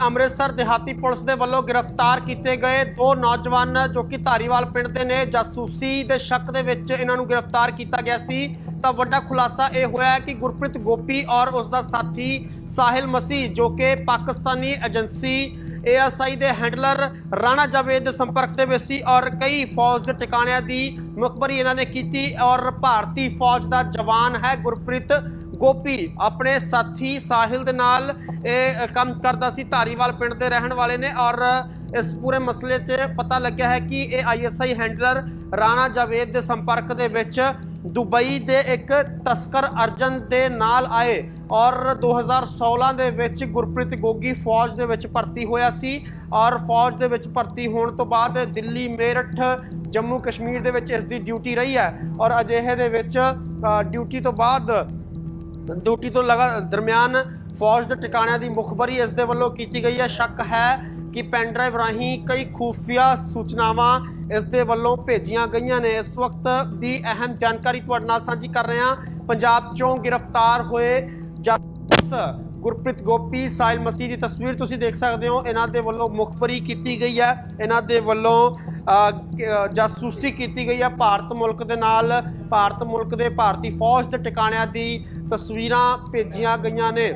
ਅੰਮ੍ਰਿਤਸਰ ਦਿਹਾਤੀ ਪੁਲਿਸ ਦੇ ਵੱਲੋਂ ਗ੍ਰਿਫਤਾਰ ਕੀਤੇ ਗਏ ਦੋ ਨੌਜਵਾਨ ਜੋ ਕਿ ਧਾਰੀਵਾਲ ਪਿੰਡ ਦੇ ਨੇ, ਜਾਸੂਸੀ ਦੇ ਸ਼ੱਕ ਦੇ ਵਿੱਚ ਇਹਨਾਂ ਨੂੰ ਗ੍ਰਿਫਤਾਰ ਕੀਤਾ ਗਿਆ ਸੀ। ਤਾਂ ਵੱਡਾ ਖੁਲਾਸਾ ਇਹ ਹੋਇਆ ਹੈ ਕਿ ਗੁਰਪ੍ਰੀਤ ਗੋਪੀ ਔਰ ਉਸ ਦਾ ਸਾਥੀ ਸਾਹਿਲ ਮਸੀਹ ਜੋ ਕਿ ਪਾਕਿਸਤਾਨੀ ਏਜੰਸੀ ਏਐਸਆਈ ਦੇ ਹੈਂਡਲਰ ਰਾਣਾ ਜਾਵੇਦ ਦੇ ਸੰਪਰਕ ਦੇ ਵਿੱਚ ਸੀ ਔਰ ਕਈ ਫੌਜ ਦੇ ਟਿਕਾਣਿਆਂ ਦੀ ਮੁਖਬਰੀ ਇਹਨਾਂ ਨੇ ਕੀਤੀ ਔਰ ਭਾਰਤੀ ਫੌਜ ਦਾ ਜਵਾਨ ਹੈ ਗੁਰਪ੍ਰੀਤ ਗੋਪੀ ਆਪਣੇ ਸਾਥੀ ਸਾਹਿਲ ਦੇ ਨਾਲ ਇਹ ਕੰਮ ਕਰਦਾ ਸੀ ਧਾਰੀਵਾਲ ਪਿੰਡ ਦੇ ਰਹਿਣ ਵਾਲੇ ਨੇ ਔਰ ਇਸ ਪੂਰੇ ਮਸਲੇ 'ਚ ਪਤਾ ਲੱਗਿਆ ਹੈ ਕਿ ਇਹ ਆਈਐਸਆਈ ਹੈਂਡਲਰ ਰਾਣਾ ਜਾਵੇਦ ਦੇ ਸੰਪਰਕ ਦੇ ਵਿੱਚ ਦੁਬਈ ਦੇ ਇੱਕ ਤਸਕਰ ਅਰਜਨ ਦੇ ਨਾਲ ਆਏ ਔਰ 2016 ਦੇ ਵਿੱਚ ਗੁਰਪ੍ਰੀਤ ਗੋਗੀ ਫੌਜ ਦੇ ਵਿੱਚ ਭਰਤੀ ਹੋਇਆ ਸੀ ਔਰ ਫੌਜ ਦੇ ਵਿੱਚ ਭਰਤੀ ਹੋਣ ਤੋਂ ਬਾਅਦ ਦਿੱਲੀ ਮੇਰਠ, ਜੰਮੂ ਕਸ਼ਮੀਰ ਦੇ ਵਿੱਚ ਇਸ ਦੀ ਡਿਊਟੀ ਰਹੀ ਹੈ ਔਰ ਅਜਿਹੇ ਦੇ ਵਿੱਚ ਡਿਊਟੀ ਤੋਂ ਬਾਅਦ ਡਿਊਟੀ ਤੋਂ ਲਗਾ ਦਰਮਿਆਨ ਫੌਜ ਦੇ ਟਿਕਾਣਿਆਂ ਦੀ ਮੁਖਬਰੀ ਇਸ ਦੇ ਵੱਲੋਂ ਕੀਤੀ ਗਈ ਹੈ। ਸ਼ੱਕ ਹੈ ਕਿ ਪੈਨ ਡਰਾਈਵ ਰਾਹੀਂ ਕਈ ਖੂਫੀਆ ਸੂਚਨਾਵਾਂ ਇਸ ਦੇ ਵੱਲੋਂ ਭੇਜੀਆਂ ਗਈਆਂ ਨੇ। ਇਸ ਵਕਤ ਦੀ ਅਹਿਮ ਜਾਣਕਾਰੀ ਤੁਹਾਡੇ ਨਾਲ ਸਾਂਝੀ ਕਰ ਰਹੇ ਹਾਂ। ਪੰਜਾਬ ਚੋਂ ਗ੍ਰਿਫਤਾਰ ਹੋਏ ਜਾਸੂਸ ਗੁਰਪ੍ਰੀਤ ਗੋਪੀ ਸਾਹਿਲ ਮਸੀਹ ਦੀ ਤਸਵੀਰ ਤੁਸੀਂ ਦੇਖ ਸਕਦੇ ਹੋ। ਇਹਨਾਂ ਦੇ ਵੱਲੋਂ ਮੁਖਬਰੀ ਕੀਤੀ ਗਈ ਹੈ। ਇਹਨਾਂ ਦੇ ਵੱਲੋਂ ਜਾਸੂਸੀ ਕੀਤੀ ਗਈ ਹੈ। ਭਾਰਤ ਮੁਲਕ ਦੇ ਨਾਲ, ਭਾਰਤ ਮੁਲਕ ਦੇ ਭਾਰਤੀ ਫੌਜ ਦੇ ਟਿਕਾਣਿਆਂ ਦੀ ਤਸਵੀਰਾਂ ਭੇਜੀਆਂ ਗਈਆਂ ਨੇ।